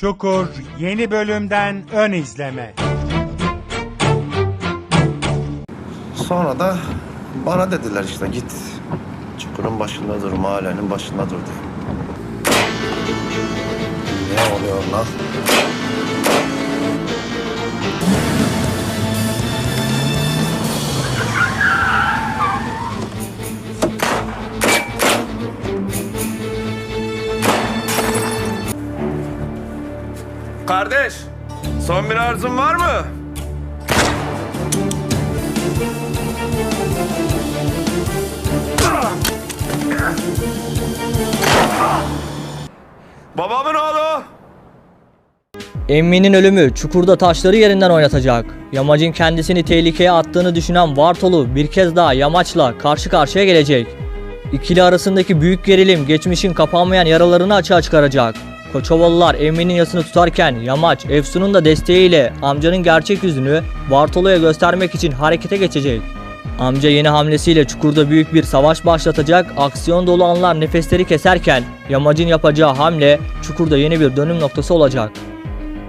Çukur yeni bölümden ön izleme. Sonra da bana dediler işte git çukurun başında dur, mahallenin başında dur diye. Ne oluyor lan? Kardeş, son bir arzun var mı? Babamın oğlu. Emmi'nin ölümü çukurda taşları yerinden oynatacak. Yamacın kendisini tehlikeye attığını düşünen Vartolu bir kez daha yamaçla karşı karşıya gelecek. İkili arasındaki büyük gerilim geçmişin kapanmayan yaralarını açığa çıkaracak. Koçovalılar Emmi'nin yasını tutarken Yamaç, Efsun'un da desteğiyle amcanın gerçek yüzünü Vartolu'ya göstermek için harekete geçecek. Amca yeni hamlesiyle çukurda büyük bir savaş başlatacak, aksiyon dolu anlar nefesleri keserken Yamacın yapacağı hamle çukurda yeni bir dönüm noktası olacak.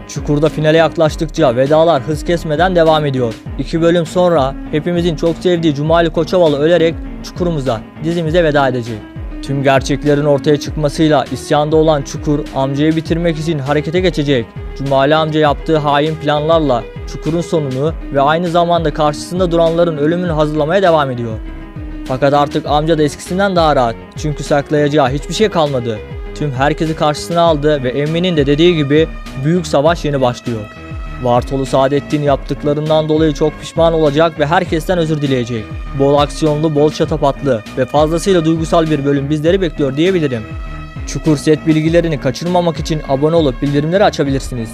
Çukurda finale yaklaştıkça vedalar hız kesmeden devam ediyor. İki bölüm sonra hepimizin çok sevdiği Cumali Koçovalı ölerek Çukurumuza, dizimize veda edecek. Tüm gerçeklerin ortaya çıkmasıyla isyanda olan Çukur amcayı bitirmek için harekete geçecek. Cumali amca yaptığı hain planlarla Çukur'un sonunu ve aynı zamanda karşısında duranların ölümünü hazırlamaya devam ediyor. Fakat artık amca da eskisinden daha rahat. Çünkü saklayacağı hiçbir şey kalmadı. Tüm herkesi karşısına aldı ve Emmi'nin de dediği gibi büyük savaş yeni başlıyor. Vartolu Saadettin yaptıklarından dolayı çok pişman olacak ve herkesten özür dileyecek. Bol aksiyonlu, bol şatafatlı ve fazlasıyla duygusal bir bölüm bizleri bekliyor diyebilirim. Çukur set bilgilerini kaçırmamak için abone olup bildirimleri açabilirsiniz.